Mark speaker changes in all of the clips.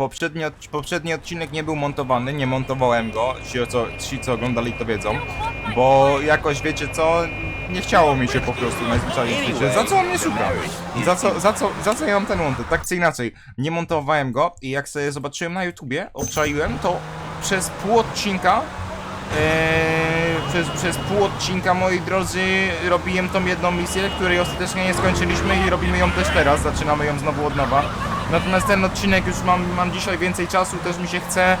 Speaker 1: Poprzedni, od, poprzedni odcinek nie był montowany, nie montowałem go, ci co, ci co oglądali to wiedzą, bo jakoś wiecie co, nie chciało mi się po prostu najzwyczajniej w. Za co on mnie szuka? Za co, za co, za co ja mam ten monty? Tak czy inaczej, nie montowałem go i jak sobie zobaczyłem na YouTubie, obczaiłem, to przez pół odcinka Eee, przez, przez pół odcinka, moi drodzy, robiłem tą jedną misję, której ostatecznie nie skończyliśmy i robimy ją też teraz, zaczynamy ją znowu od nowa. Natomiast ten odcinek już mam, mam dzisiaj więcej czasu, też mi się chce.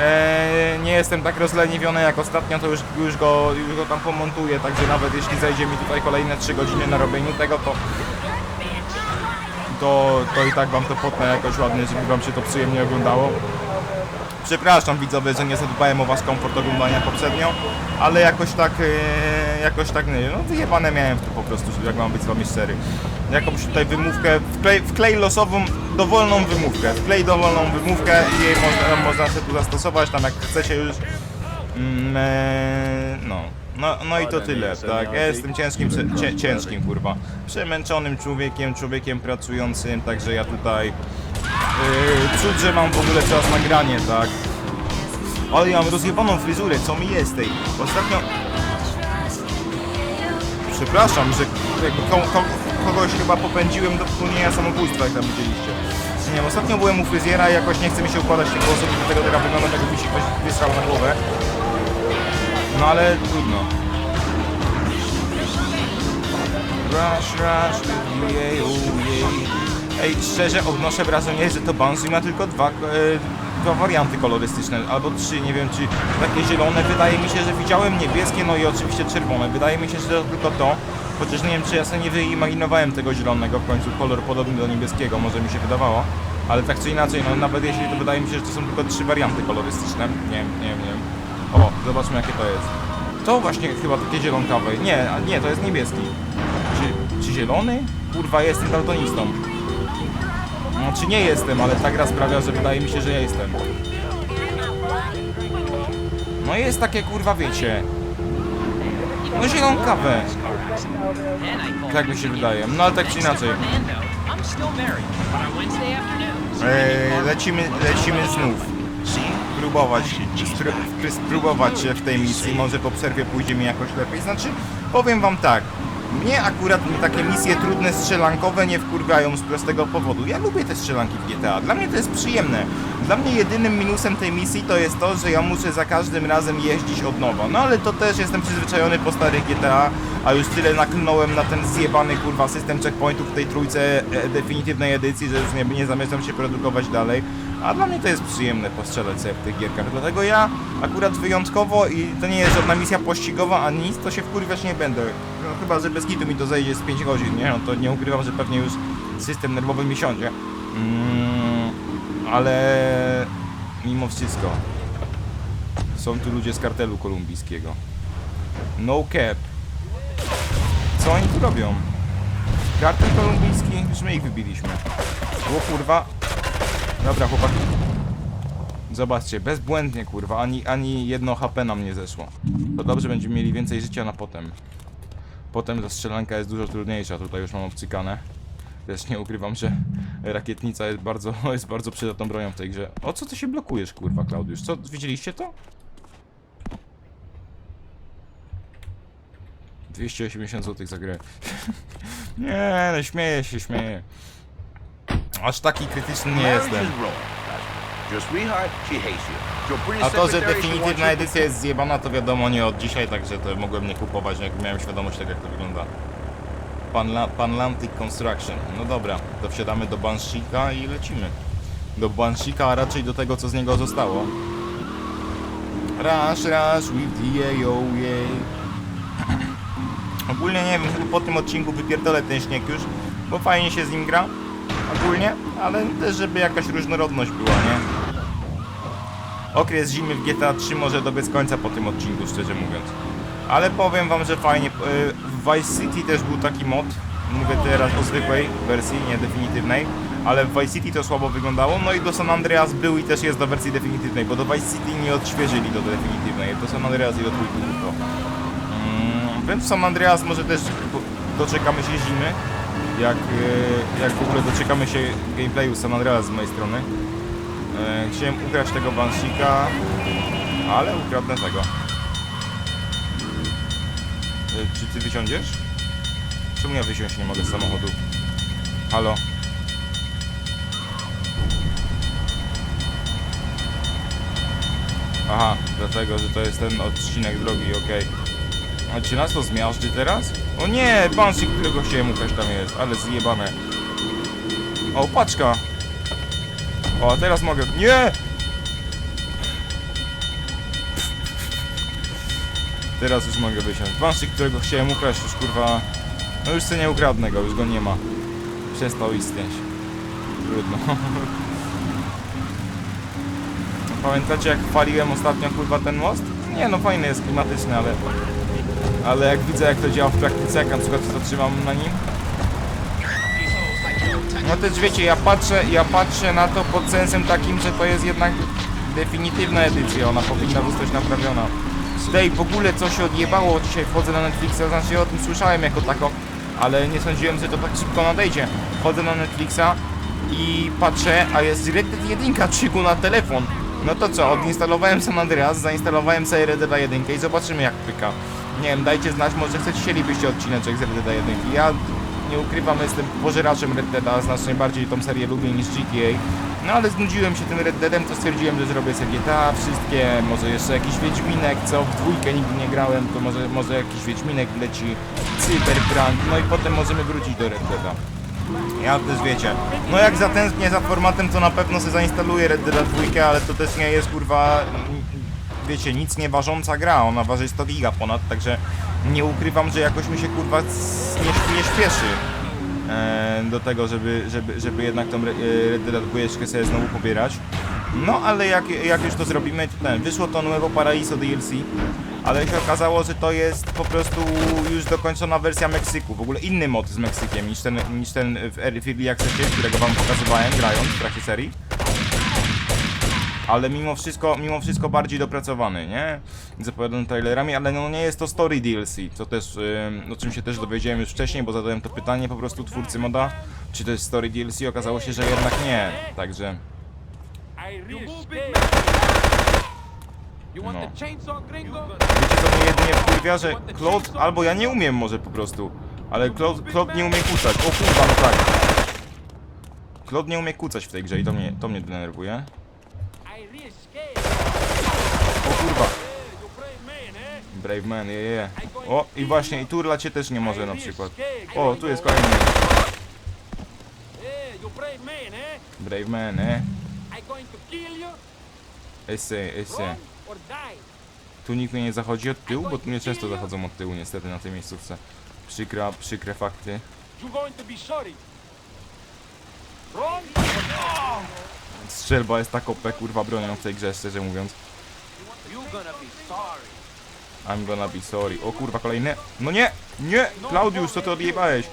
Speaker 1: Eee, nie jestem tak rozleniwiony jak ostatnio, to już, już, go, już go tam pomontuję, także nawet jeśli zajdzie mi tutaj kolejne 3 godziny na robieniu tego, to to, to i tak wam to potnę jakoś ładnie, żeby wam się to przyjemnie oglądało. Przepraszam widzowie, że nie zadbałem o was komfort oglądania poprzednio, ale jakoś tak, e, jakoś tak, nie wiem, no wyjebane miałem w to po prostu, jak mam być z wami szczery. Jakąś tutaj wymówkę, wklej, wklej losową, dowolną wymówkę, wklej dowolną wymówkę i jej można, można się tu zastosować, tam jak chcecie już. Mm, e, no. No, no i to tyle, tak. Ja jestem ciężkim, cie, ciężkim kurwa. Przemęczonym człowiekiem, człowiekiem pracującym, także ja tutaj Yy, cud, że mam w ogóle czas na granie, tak? Ale ja mam rozjebaną fryzurę, co mi jest tej? Ostatnio... Przepraszam, że kogoś chyba popędziłem do popełnienia samobójstwa, jak tam widzieliście. Nie wiem, ostatnio byłem u fryzjera i jakoś nie chce mi się układać tych włosów i do tego teraz wygląda, jakby mi się ktoś wysrał na głowę. No ale trudno. Rush, rush. Ej, szczerze odnoszę wrażenie, że to Banshee ma tylko dwa, e, dwa warianty kolorystyczne, albo trzy, nie wiem czy takie zielone. Wydaje mi się, że widziałem niebieskie, no i oczywiście czerwone. Wydaje mi się, że to tylko to, chociaż nie wiem czy ja sobie nie wyimaginowałem tego zielonego w końcu, kolor podobny do niebieskiego, może mi się wydawało. Ale tak czy inaczej, no nawet jeśli to wydaje mi się, że to są tylko trzy warianty kolorystyczne. Nie wiem, nie wiem, nie wiem. O, zobaczmy jakie to jest. To właśnie chyba takie zielonkawe. Nie, nie, to jest niebieski. Czy, czy zielony? Kurwa, jestem daltonistą. No, czy nie jestem, ale ta gra sprawia, że wydaje mi się, że ja jestem. No jest takie kurwa, wiecie. No zielonkawe. Tak mi się wydaje. No ale tak czy inaczej. Eee, lecimy, lecimy znów. Próbować, spró spróbować się w tej misji. Może po przerwie pójdzie mi jakoś lepiej. Znaczy, powiem wam tak. Mnie akurat takie misje trudne strzelankowe nie wkurwiają z prostego powodu. Ja lubię te strzelanki w GTA. Dla mnie to jest przyjemne. Dla mnie jedynym minusem tej misji to jest to, że ja muszę za każdym razem jeździć od nowa. No ale to też jestem przyzwyczajony po starych GTA, a już tyle naklnąłem na ten zjebany kurwa system checkpointów w tej trójce e, definitywnej edycji, że już nie, nie zamierzam się produkować dalej. A dla mnie to jest przyjemne postrzelać sobie w tych gierkach. Dlatego ja akurat wyjątkowo i to nie jest żadna misja pościgowa ani nic, to się wkurwiać nie będę. Chyba, że bez kitu mi to zejdzie z 5 godzin, nie? No to nie ukrywam, że pewnie już system nerwowy mi siądzie. Mm, ale mimo wszystko są tu ludzie z kartelu kolumbijskiego. No cap. Co oni tu robią? Kartel kolumbijski? Już my ich wybiliśmy. O kurwa. Dobra chłopaki. Zobaczcie, bezbłędnie kurwa, ani, ani jedno HP nam nie zeszło. To dobrze, będziemy mieli więcej życia na potem. Potem ta strzelanka jest dużo trudniejsza, tutaj już mam obcykane. Też nie ukrywam, że rakietnica jest bardzo, jest bardzo przydatną bronią w tej grze. O co ty się blokujesz, kurwa, Klaudiusz? Co, widzieliście to? 280 zł za grę. nie, no śmieję się, śmieję. Aż taki krytyczny nie jestem. A to, że definitywna edycja jest zjebana, to wiadomo nie od dzisiaj, także to mogłem nie kupować, jak miałem świadomość tego, jak to wygląda. Panla Panlantic Construction. No dobra, to wsiadamy do Banshika i lecimy. Do Banshika, a raczej do tego, co z niego zostało. Rush, rush with the AO, yay. Ogólnie nie wiem, chyba po tym odcinku wypierdolę ten śnieg już, bo fajnie się z nim gra. Ogólnie, ale też żeby jakaś różnorodność była, nie? Okres zimy w GTA 3 może dobiec końca po tym odcinku, szczerze mówiąc. Ale powiem wam, że fajnie. y, W Vice City też był taki mod. Mówię teraz o zwykłej wersji, nie definitywnej. Ale w Vice City to słabo wyglądało. No i do San Andreas był i też jest do wersji definitywnej, bo do Vice City nie odświeżyli do definitywnej. Do San Andreas i do trójki tylko. Mm, więc San Andreas może też doczekamy się zimy. Jak, y, jak w ogóle doczekamy się gameplayu San Andreas z mojej strony. E, chciałem ukraść tego Banshika, ale ukradnę tego. E, czy ty wysiądziesz? Czemu ja wysiąść nie mogę z samochodu? Halo? Aha, dlatego, że to jest ten odcinek drogi, okej. A czy nas to zmiażdży teraz? O nie, Banshee, którego chciałem ukraść tam jest, ale zjebane. O, paczka! O, teraz mogę... Nie! Teraz już mogę wysiąść. Banshee, którego chciałem ukraść, już kurwa... No już sobie nie ukradnę go, już go nie ma. Przestał istnieć. Trudno. Pamiętacie jak chwaliłem ostatnio kurwa ten most? Nie no fajny jest, klimatyczny, ale... Ale jak widzę jak to działa w praktyce, jak na przykład zatrzymam na nim No też wiecie, ja patrzę, ja patrzę na to pod sensem takim, że to jest jednak definitywna edycja, ona powinna zostać naprawiona. Tutaj w ogóle co się odjebało, dzisiaj wchodzę na Netflixa, znaczy ja o tym słyszałem jako tako, ale nie sądziłem, że to tak szybko nadejdzie. Wchodzę na Netflixa i patrzę, a jest Red Dead 1 trzyku na telefon. No to co, odinstalowałem San Andreas, zainstalowałem sobie Red Dead 1 i zobaczymy jak pyka. Nie wiem, dajcie znać, może chcecie chcielibyście odcineczek z Red Dead 1. Ja nie ukrywam, jestem pożeraczem Red Deada, znacznie bardziej tą serię lubię niż GTA. No ale znudziłem się tym Red Deadem, to stwierdziłem, że zrobię sobie GTA, wszystkie, może jeszcze jakiś Wiedźminek, co w dwójkę nigdy nie grałem, to może, może jakiś Wiedźminek leci, Cyberprank, no i potem możemy wrócić do Red Deada. Ja też wiecie, no jak zatęsknię za formatem, to na pewno sobie zainstaluję Red Dead 2, ale to też nie jest kurwa, wiecie, nic nie ważąca gra, ona waży 100 giga ponad, także nie ukrywam, że jakoś mi się kurwa nie, nie śpieszy e, do tego, żeby, żeby, żeby jednak tą e, Red Dead 2 sobie znowu pobierać. No ale jak, jak już to zrobimy, to ten, wyszło to Nuevo Paraiso DLC, ale się okazało, że to jest po prostu już dokończona wersja Meksyku, w ogóle inny mod z Meksykiem niż ten, niż ten w Early Accessie, którego wam pokazywałem grając w trakcie serii. Ale mimo wszystko, mimo wszystko bardziej dopracowany, nie? Zapowiadany trailerami, ale no nie jest to story DLC, co też, ym, o czym się też dowiedziałem już wcześniej, bo zadałem to pytanie po prostu twórcy moda, czy to jest story DLC, okazało się, że jednak nie, także... No. Wiecie co mnie jedynie wkurwia, że Claude, albo ja nie umiem może po prostu, ale Claude, Claude nie umie kucać, o kurwa, no tak. Claude nie umie kucać w tej grze i to mnie, to mnie denerwuje. O kurwa,
Speaker 2: brave man,
Speaker 1: je, je. O, i właśnie, i Turla cię też nie może na przykład. O, tu jest kolejny
Speaker 2: brave man, eh?
Speaker 1: Ese, ese. Tu nikt nie zachodzi od tyłu, bo tu mnie często zachodzą od tyłu niestety na tej miejscówce. Przykra, przykre fakty. Strzelba jest tak OP kurwa bronią w tej grze, szczerze mówiąc.
Speaker 2: you gonna be sorry.
Speaker 1: I'm gonna be sorry. O kurwa, kolejny. No nie! Nie! Klaudiusz, co ty odjebałeś?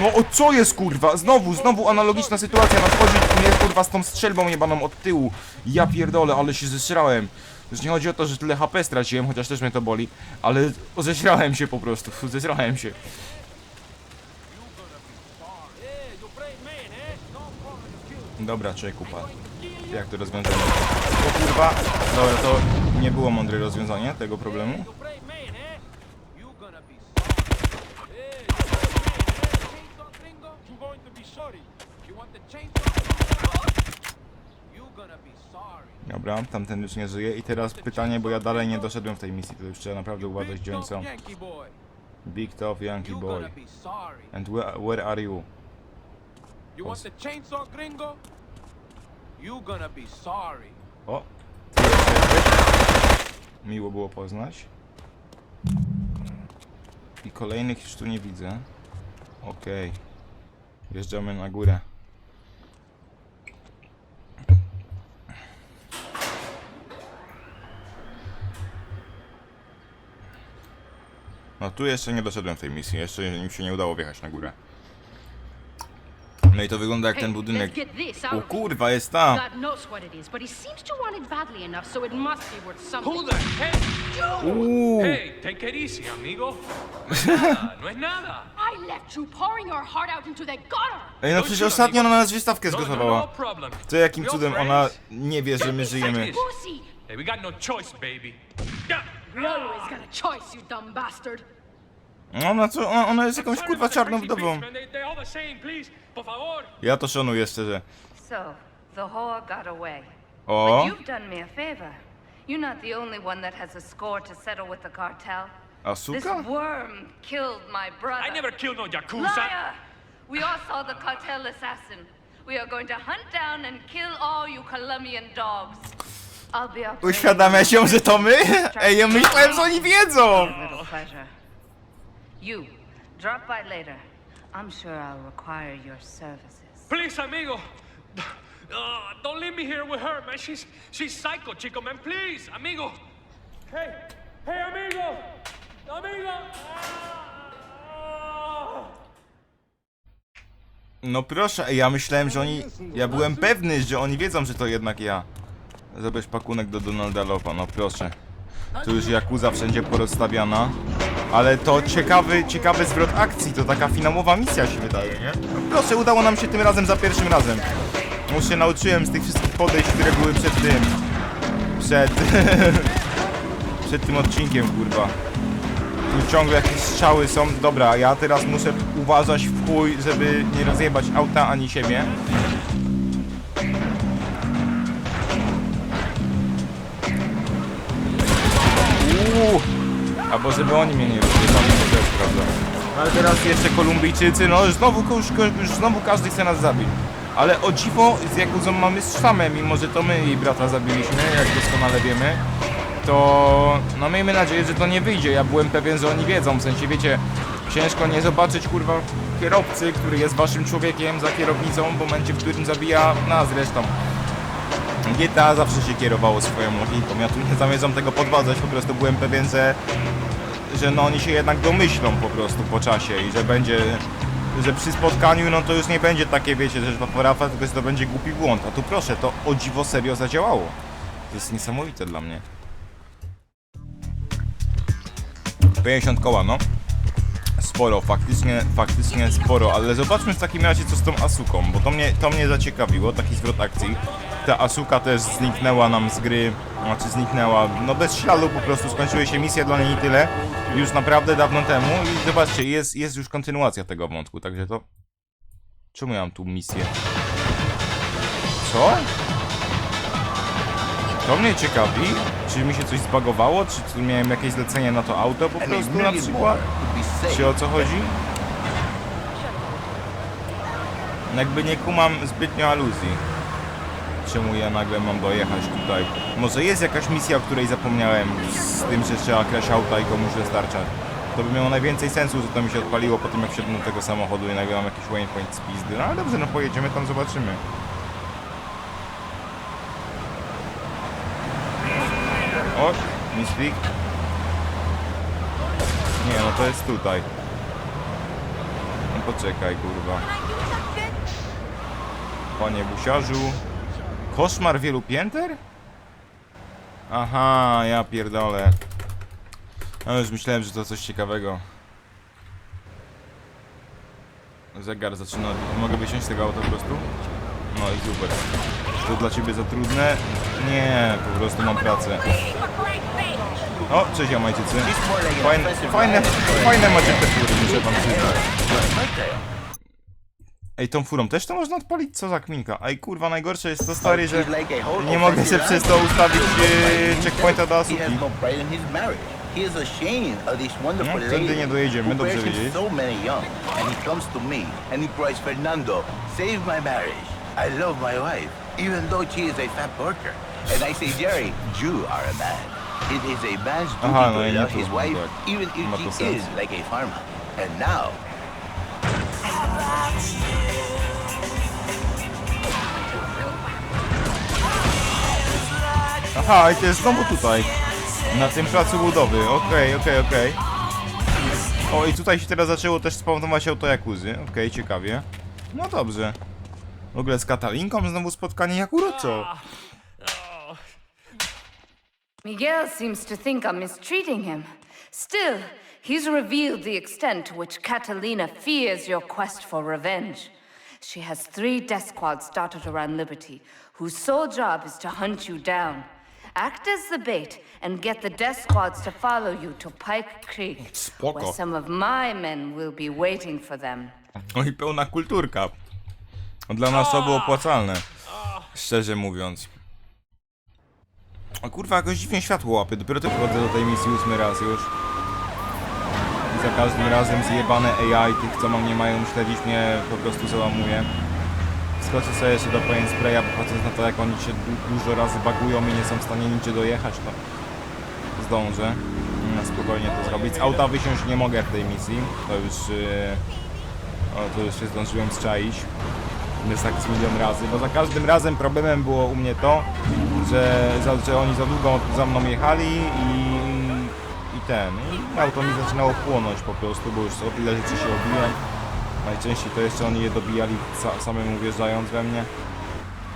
Speaker 1: No o co jest kurwa? Znowu, znowu analogiczna sytuacja nadchodzi mnie kurwa z tą strzelbą jebaną od tyłu. Ja pierdolę, ale się zesrałem. Już nie chodzi o to, że tyle HP straciłem, chociaż też mnie to boli, ale zesrałem się po prostu, zesrałem się.
Speaker 2: Yeah, you brave man, eh? No problem to kill.
Speaker 1: Dobra, czekaj, kupa. Jak to rozwiązanie? O kurwa! Dobra, to nie było mądre rozwiązanie tego problemu. Dobra, tamten już nie żyje. I teraz pytanie, bo ja dalej nie doszedłem w tej misji, to już trzeba naprawdę uważać, gdzie oni są. Big Tough Yankee Boy. And where, where are you?
Speaker 2: You want the chainsaw, gringo? You gonna be sorry.
Speaker 1: O! Miło było poznać. I kolejnych już tu nie widzę. Okej. Wjeżdżamy na górę. No tu jeszcze nie doszedłem tej misji, jeszcze mi się nie udało wjechać na górę. No i to wygląda jak ten budynek. O kurwa, jest ta! Uuu!
Speaker 3: Hey, take it easy, amigo. No es nada, no.
Speaker 4: I left you pouring your heart out into the gutter.
Speaker 1: Ej, no przecież ostatnio ona na nas wystawkę
Speaker 3: No, no, no
Speaker 1: zgotowała.
Speaker 3: problem.
Speaker 1: To jakim cudem ona nie wie, że my żyjemy?
Speaker 3: Hey, we got no choice, baby.
Speaker 4: Got a choice, you dumb bastard.
Speaker 1: Ona co, ona, ona jest jakąś kurwa czarną wdową. Ja to szanuję szczerze.
Speaker 5: So, the whore got away.
Speaker 1: O,
Speaker 5: But you've done me a favor. You're not the only one that has a score to settle with the cartel. This
Speaker 1: Asuka?
Speaker 5: worm killed my brother.
Speaker 3: I never killed no Yakuza.
Speaker 5: Liar! We all saw the cartel assassin. We are going to hunt down and kill all you Colombian dogs. I'll be up.
Speaker 1: Uświadamia się, że to my? Ej, ja myślałem, że oni wiedzą!
Speaker 5: You, drop by later. I'm sure I'll require your services.
Speaker 3: Please, amigo. Uh, don't leave me here with her, man. She's she's psycho, chico, man. Please, amigo. Hey, hey, amigo, amigo. Ah.
Speaker 1: No proszę, ja myślałem, że oni... Ja byłem pewny, że oni wiedzą, że to jednak ja. Zabierz pakunek do Donalda Lopa, no proszę. Tu już Jakuza wszędzie porozstawiana. Ale to ciekawy, ciekawy zwrot akcji, to taka finałowa misja się wydaje, nie? Proszę, udało nam się tym razem za pierwszym razem. Już się nauczyłem z tych wszystkich podejść, które były przed tym. Przed... przed tym odcinkiem, kurwa. Tu ciągle jakieś strzały są. Dobra, ja teraz muszę uważać w chuj, żeby nie rozjebać auta ani siebie. Uuu. Albo żeby oni mnie nie rozjebali, to też prawda. No Ale teraz jeszcze Kolumbijczycy, no znowu, już, już znowu każdy chce nas zabić. Ale o dziwo z Jakuzą mamy sztamę, mimo że to my jej brata zabiliśmy, jak doskonale wiemy to no miejmy nadzieję, że to nie wyjdzie. Ja byłem pewien, że oni wiedzą, w sensie wiecie, ciężko nie zobaczyć kurwa kierowcy, który jest waszym człowiekiem za kierownicą w momencie, w którym zabija nas zresztą. GTA zawsze się kierowało swoją logiką, ja tu nie zamierzam tego podważać, po prostu byłem pewien, że że no oni się jednak domyślą po prostu po czasie i że będzie że przy spotkaniu no to już nie będzie takie wiecie, że to porafa, tylko że to będzie głupi błąd. A tu proszę, to o dziwo serio zadziałało. To jest niesamowite dla mnie. 50 koła, no. Sporo, faktycznie, faktycznie sporo, ale zobaczmy w takim razie co z tą Asuką, bo to mnie, to mnie zaciekawiło, taki zwrot akcji. Ta Asuka też zniknęła nam z gry, znaczy zniknęła, no bez śladu po prostu, skończyły się misje dla niej i tyle, już naprawdę dawno temu i zobaczcie, jest, jest już kontynuacja tego wątku, także to... Czemu ja mam tu misję? Co? To mnie ciekawi, czy mi się coś zbagowało, czy miałem jakieś zlecenie na to auto po prostu na przykład? Czy o co chodzi? Jakby nie kumam zbytnio aluzji. Czemu ja nagle mam dojechać tutaj? Może jest jakaś misja, o której zapomniałem z tym, że trzeba kraść auta i komuś dostarczać. To by miało najwięcej sensu, że to mi się odpaliło po tym jak wsiadłem do tego samochodu i nagle mam jakiś waypoint z pizdy. No ale dobrze, no pojedziemy tam, zobaczymy. O, Misfik. Nie, no to jest tutaj. No poczekaj, kurwa. Panie busiarzu. Koszmar wielu pięter? Aha, ja pierdolę. No już myślałem, że to coś ciekawego. Zegar zaczyna... Mogę wysiąść z tego auta po prostu? No i super. To dla ciebie za trudne? Nie, po prostu mam pracę. O, cześć Jamajczycy. Fajne, fajne, fajne macie te muszę wam przyznać. Ej, tą furą też to można odpalić? Co za kminka? Ej, kurwa, najgorsze jest to stary, że nie mogę sobie przez to ustawić e, checkpointa do Asuki.
Speaker 6: no lady
Speaker 1: nie dojedziemy, dobrze wiedzieć.
Speaker 6: Fernando, save my marriage. I love my wife, even though she is a fat worker. And I say, Jerry, you are a man. It is a man's duty
Speaker 1: Aha, no
Speaker 6: to
Speaker 1: i nie
Speaker 6: love
Speaker 1: to
Speaker 6: his
Speaker 1: zbyt
Speaker 6: wife, even
Speaker 1: Ma to
Speaker 6: if she
Speaker 1: sens.
Speaker 6: is like a farmer. And now,
Speaker 1: Aha, i to jest znowu tutaj. Na tym placu budowy. Okej, okej, okej. O, i tutaj się teraz zaczęło też spawnować auto Jakuzy. Okej, ciekawie. No dobrze. W ogóle z Katalinką znowu spotkanie jak uroco.
Speaker 5: Miguel seems to think I'm mistreating him. Still, He's revealed the extent to which Catalina fears your quest for revenge. She has three death squads started around Liberty, whose sole job is to hunt you down. Act as the bait and get the death squads to follow you to Pike Creek,
Speaker 1: Spoko.
Speaker 5: where some of my men will be waiting for them.
Speaker 1: I pełna kulturka. Dla nas to było opłacalne. Szczerze mówiąc. O kurwa, jakoś dziwnie światło łapie. Dopiero to wchodzę do tej misji ósmy raz już. Za każdym razem zjebane AI tych, co mam nie mają śledzić mnie, po prostu załamuje. Skoczę sobie jeszcze do Pain Spraya, bo patrząc na to, jak oni się du dużo razy bagują i nie są w stanie nigdzie dojechać, to zdążę na spokojnie to zrobić. Z auta wysiąść nie mogę w tej misji. To już... Yy... O, to już się zdążyłem zczaić. Jest tak z milion razy, bo za każdym razem problemem było u mnie to, że, że oni za długo za mną jechali i ten, i auto mi zaczynało płonąć po prostu, bo już o tyle rzeczy się obiłem. Najczęściej to jeszcze oni je dobijali sa, samemu wjeżdżając we mnie.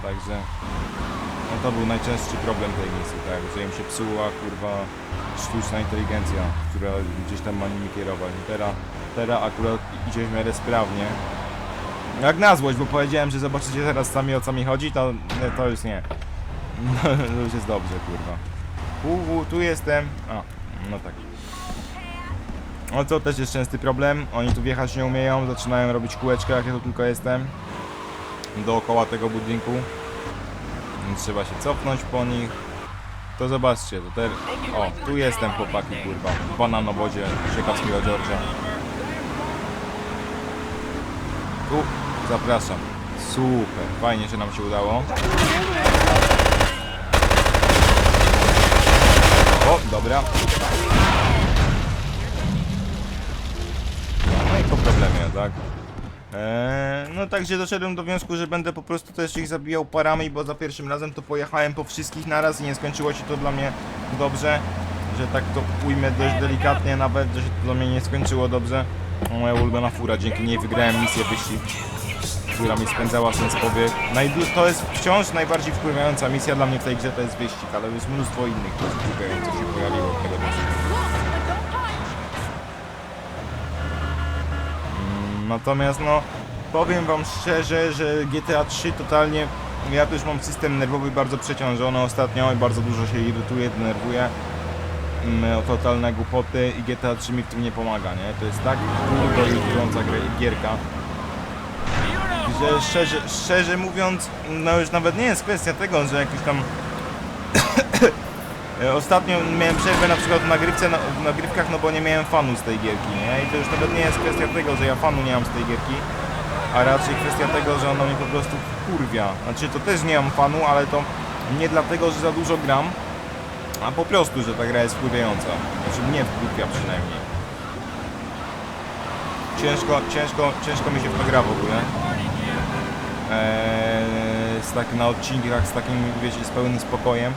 Speaker 1: Także, no to był najczęstszy problem tej misji, tak, że im się psuła, kurwa, sztuczna inteligencja, która gdzieś tam ma nimi kierować. I teraz, teraz akurat idzie w miarę sprawnie. Jak na złość, bo powiedziałem, że zobaczycie teraz sami o co mi chodzi, to, to już nie. No, już jest dobrze, kurwa. U, tu jestem. A, no tak. No to też jest częsty problem. Oni tu wjechać nie umieją, zaczynają robić kółeczka, jak ja tu tylko jestem. Dookoła tego budynku. Trzeba się cofnąć po nich. To zobaczcie, to ter... O, tu jestem chłopaki, kurwa. W bananowodzie Siekawskiego Georgia. Tu, zapraszam. Super, fajnie, że nam się udało. Dobra. No i po problemie, tak? Eee, no także doszedłem do wniosku, że będę po prostu też ich zabijał parami, bo za pierwszym razem to pojechałem po wszystkich naraz i nie skończyło się to dla mnie dobrze. Że tak to ujmę dość delikatnie nawet, że się to dla mnie nie skończyło dobrze. Moja ulubiona fura, dzięki niej wygrałem misję wyścig, która mi spędzała sens powiek. To jest wciąż najbardziej wpływająca misja dla mnie w tej grze, to jest wyścig, ale jest mnóstwo innych wpływających się pojawiło od tego czasu. Natomiast no, powiem wam szczerze, że GTA 3 totalnie, ja też mam system nerwowy bardzo przeciążony ostatnio i bardzo dużo się irytuję, denerwuję mm, o totalne głupoty i GTA 3 mi w tym nie pomaga, nie? To jest tak kurwa irytująca gierka, że szczerze, szczerze mówiąc, no już nawet nie jest kwestia tego, że jakiś tam E, Ostatnio miałem przerwę na przykład w, na, w nagrywkach, no bo nie miałem fanu z tej gierki, nie? I to już nawet nie jest kwestia tego, że ja fanu nie mam z tej gierki, a raczej kwestia tego, że ona mnie po prostu kurwia. Znaczy to też nie mam fanu, ale to nie dlatego, że za dużo gram, a po prostu, że ta gra jest wpływiająca. Znaczy mnie wpływia przynajmniej. Ciężko, ciężko, ciężko mi się w to gra w ogóle. Eee, z tak na odcinkach, z takim, wiecie, z pełnym spokojem.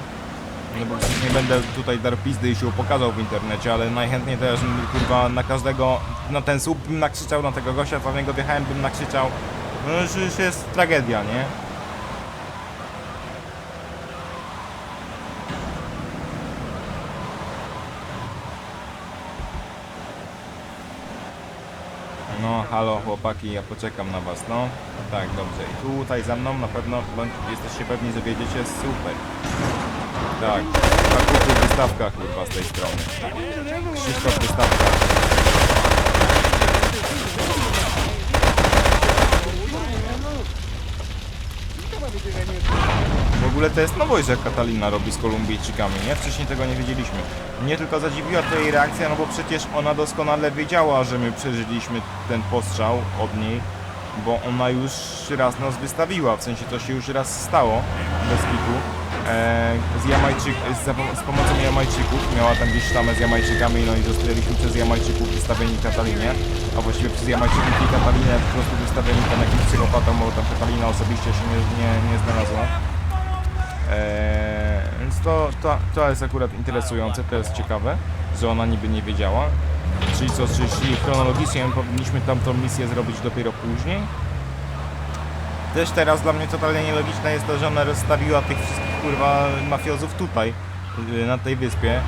Speaker 1: No bo przecież nie będę tutaj dar pizdy i się pokazał w internecie, ale najchętniej też kurwa na każdego, na ten słup bym nakrzyczał, na tego gościa, w niego wjechałem bym nakrzyczał. No już, już jest tragedia, nie? No, halo chłopaki, ja poczekam na was, no. Tak, dobrze. I tutaj za mną na pewno bądź- jesteście pewni, że wiedziecie, super. Tak, zakupy wystawka kurwa z tej strony. Krzysztof wystawka. W ogóle to jest nowość, że Katalina robi z Kolumbijczykami, nie? Wcześniej tego nie wiedzieliśmy. Mnie tylko zadziwiła to jej reakcja, no bo przecież ona doskonale wiedziała, że my przeżyliśmy ten postrzał od niej, bo ona już raz nas wystawiła, w sensie to się już raz stało, bez kitu. E, z, Jamajczyk, z, z pomocą Jamajczyków, miała tam gdzieś sztamę z Jamajczykami, no i zostaliśmy przez Jamajczyków wystawieni Katalinie, a właściwie przez Jamajczyków i Katalinę po prostu wystawieni tam jakimś psychopatą, bo tam Katalina osobiście się nie, nie, nie znalazła. Eee, więc to, to, to jest akurat interesujące, to jest ciekawe, że ona niby nie wiedziała. Czyli co, czyli, chronologicznie powinniśmy tamtą misję zrobić dopiero później? Też teraz dla mnie totalnie nielogiczne jest to, że ona rozstawiła tych wszystkich kurwa mafiozów tutaj, yy, na tej wyspie. Eee,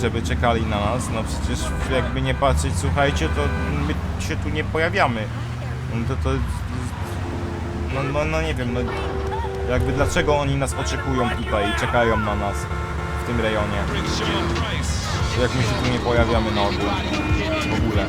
Speaker 1: żeby czekali na nas. No przecież jakby nie patrzeć, słuchajcie, to my się tu nie pojawiamy. No to to... No, no, no nie wiem, no jakby dlaczego oni nas oczekują tutaj i czekają na nas w tym rejonie. Jak my się tu nie pojawiamy na ogół. W ogóle.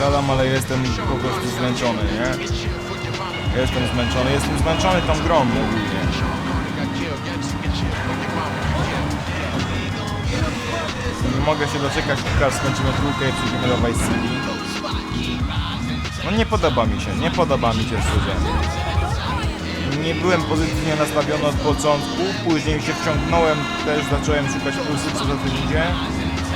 Speaker 1: Gadam, ale jestem po prostu zmęczony, nie? Jestem zmęczony, jestem zmęczony tą grą ogólnie. Nie mogę się doczekać, aż skończymy trójkę i przejdziemy do Vice City. No nie podoba mi się, nie podoba mi się szczerze. Nie byłem pozytywnie nastawiony od początku, później się wciągnąłem, też zacząłem szukać plusów, co za tym idzie,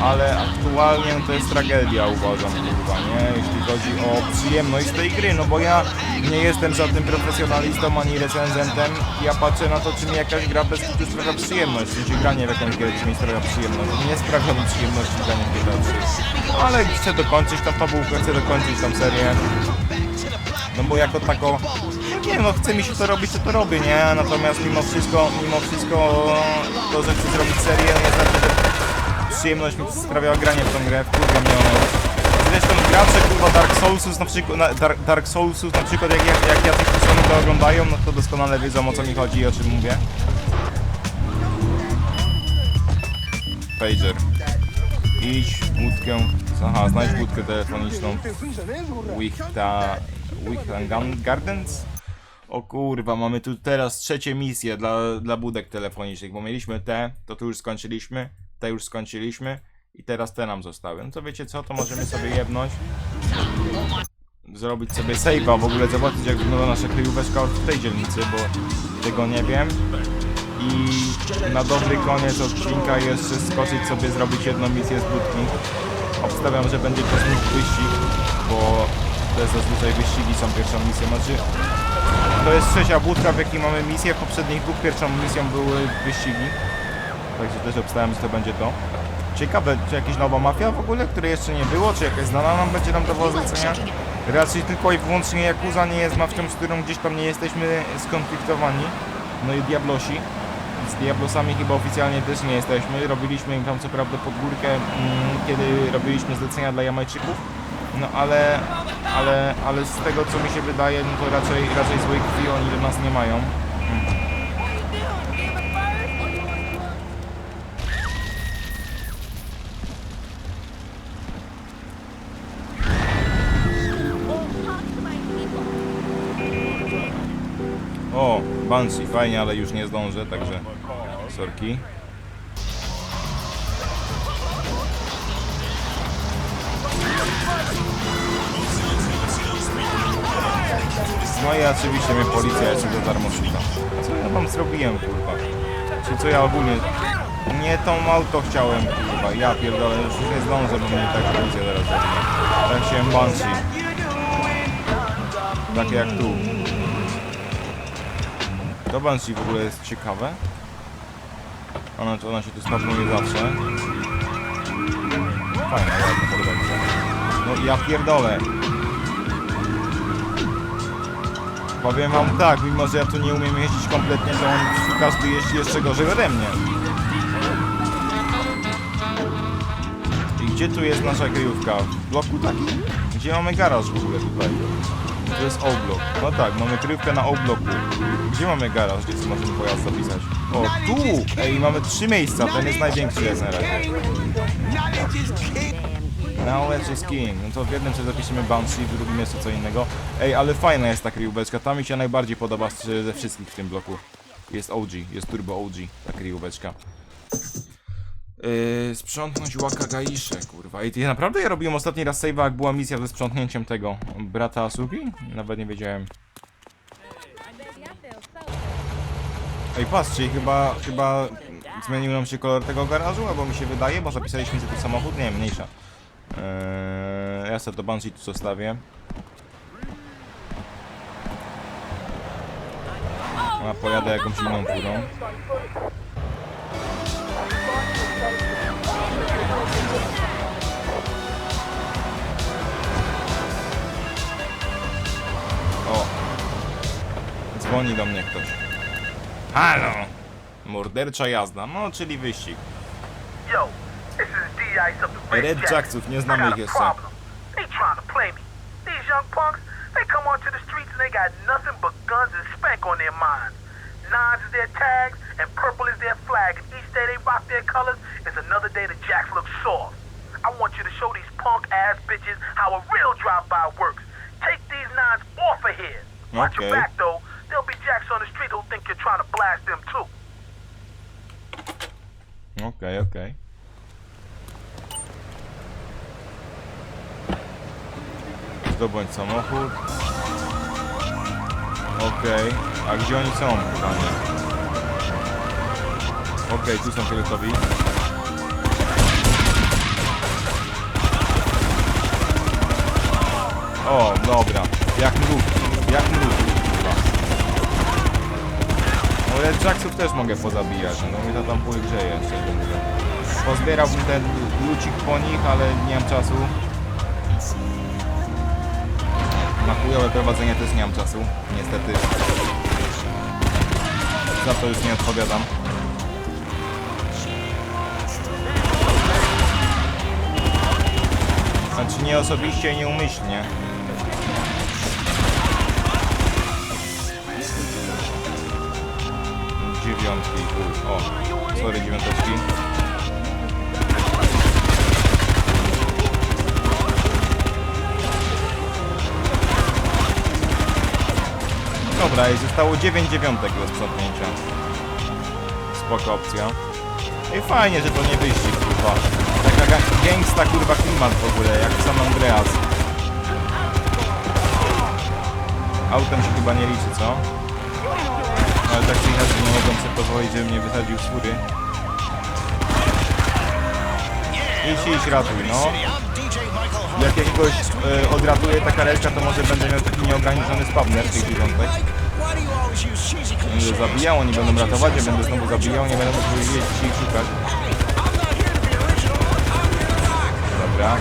Speaker 1: ale aktualnie to jest tragedia uważam, kurwa, nie? Jeśli chodzi o przyjemność tej gry, no bo ja nie jestem żadnym profesjonalistą ani recenzentem, ja patrzę na to, czy mi jakaś gra bez kitu sprawia przyjemność, sensie granie w jakąś grę, czy mi sprawia przyjemność, nie sprawia mi przyjemności granie w 3, ale chcę dokończyć tą fabułkę, chcę dokończyć tą serię, no bo jako tako, nie no chce mi się to robić, to to robię, nie? Natomiast mimo wszystko, mimo wszystko to, że chcę zrobić serię, nie znaczy, że przyjemność mi sprawia granie w tą grę, wkurwia mnie ona. Zresztą gracze kurwa Dark Soulsów na przykład, na, Dark, Dark Soulsów na przykład jak, jak, jak jacyś persony to oglądają, no to doskonale wiedzą o co mi chodzi i o czym mówię. Pager. Idź łódkę, aha, znajdź łódkę telefoniczną Wichta... Wichtan Gardens? O kurwa, mamy tu teraz trzecie misje dla, dla budek telefonicznych, bo mieliśmy te, to tu już skończyliśmy, te już skończyliśmy i teraz te nam zostały. No to wiecie co, to możemy sobie jebnąć, zrobić sobie save'a, w ogóle zobaczyć jak wygląda nasza kryjóweczka w tej dzielnicy, bo tego nie wiem. I na dobry koniec odcinka jeszcze skoczyć sobie zrobić jedną misję z budki. Obstawiam, że będzie to znów wyścig, bo te zazwyczaj wyścigi są pierwszą misją. Znaczy, to jest trzecia budka, w jakiej mamy misję. W poprzednich dwóch pierwszą misją były wyścigi. Także też obstawiam, że to będzie to. Ciekawe, czy jakaś nowa mafia w ogóle, której jeszcze nie było, czy jakaś znana nam będzie nam do zlecenia? Raczej tylko i wyłącznie Yakuza nie jest mafią, z którą gdzieś tam nie jesteśmy skonfliktowani. No i Diablosi. Z Diablosami chyba oficjalnie też nie jesteśmy. Robiliśmy im tam co prawda pod górkę, mm, kiedy robiliśmy zlecenia dla Jamajczyków. No ale, ale, ale z tego co mi się wydaje, no to raczej, raczej złej krwi oni do nas nie mają. O, Banshee, fajnie, ale już nie zdążę, także sorki. No i oczywiście mnie policja jeszcze za darmo szuka. Co ja wam zrobiłem, kurwa? Czy co ja ogólnie... Nie tą auto chciałem, kurwa. Ja pierdolę, już nie zdążę, bo mnie tak policja zabije. Tak chciałem Banshee. Takie jak tu. To Banshee w ogóle jest ciekawe. Ona, ona się tu stopnuje zawsze. Fajna, ładna, podoba mi się. No ja pierdolę. Powiem wam tak, mimo że ja tu nie umiem jeździć kompletnie, to on każdy jeździ jeszcze gorzej ode mnie. I gdzie tu jest nasza kryjówka? W bloku takim? Gdzie mamy garaż w ogóle tutaj? To jest O-blok. No tak, mamy kryjówkę na O-bloku. Gdzie mamy garaż, gdzie możemy pojazd zapisać? O, tu! Ej, mamy trzy miejsca, ten jest największy jak na razie. Knowledge is king. No to w jednym sobie zapiszemy Banshee, w drugim jeszcze co innego. Ej, ale fajna jest ta kryjóweczka. Ta mi się najbardziej podoba ze wszystkich w tym bloku. Jest OG, jest turbo OG ta kryjóweczka. Yy, sprzątnąć Wakagaisze, kurwa. I naprawdę ja robiłem ostatni raz save'a, jak była misja ze sprzątnięciem tego brata Asuki? Nawet nie wiedziałem. Ej, patrzcie, chyba, chyba zmienił nam się kolor tego garażu, albo mi się wydaje, bo zapisaliśmy sobie samochód, nie mniejsza. Eee, Ja sobie to Banshee tu zostawię. A pojadę jakąś inną furą. O! Dzwoni do mnie ktoś. Halo! Mordercza jazda, no czyli wyścig.
Speaker 7: Yo, this is
Speaker 1: Red Jacksów, nie znamy ich jeszcze.
Speaker 7: They trying to play me. These young punks, they come onto the streets and they got nothing but guns and spank on their minds. Nines is their tags and purple is their flag. And each day they rock their colors is another day the Jacks look soft. I want you to show these punk ass bitches how a real drive-by works. Take these nines off of here. Watch your back though. There'll be Jacks on the street who think you're trying to blast them too.
Speaker 1: Okej, okej. Zdobądź samochód. Okej, a gdzie oni są? Okej, tu są fioletowi. O, dobra. Jak mrówki, jak kurwa. No Red Jacksów też mogę pozabijać, no mnie to tam grzeje, szczerze mówiąc. Pozbierałbym ten lucik po nich, ale nie mam czasu. Na chujowe prowadzenie też nie mam czasu, niestety. Za to już nie odpowiadam. Znaczy nie osobiście i nieumyślnie. Dziewiątki. O, sorry dziewiąteczki. Dobra, i zostało 9 dziewiątek do sprzątnięcia. Spoko opcja. I fajnie, że to nie wyścig, kurwa. Taka ga- gangsta, kurwa, klimat w ogóle, jak w San Andreas. Autem się chyba nie liczy, co? Ale tak czy inaczej nie mogłem sobie pozwolić, żeby mnie wysadził fury. Idź, idź, ratuj, no. Jak jakiegoś e, odratuję ta to może będę miał taki nieograniczony spawner tych dziewiątek. Będę zabijał, oni będą ratować, ja będę znowu zabijał, nie będę mógł jeździć i szukać. Dobra.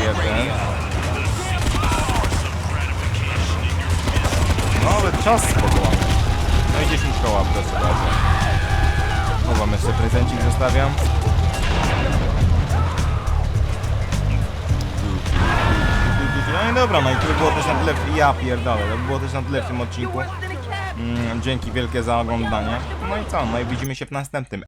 Speaker 1: Jeden. No ale czas spokojny. No i 10 koła, proszę bardzo. Chowam jeszcze prezencik, zostawiam. No i dobra, no i to było też na tyle, ja pierdolę, to było też na tyle w tym odcinku. Mm, dzięki wielkie za oglądanie. No i co, no i widzimy się w następnym.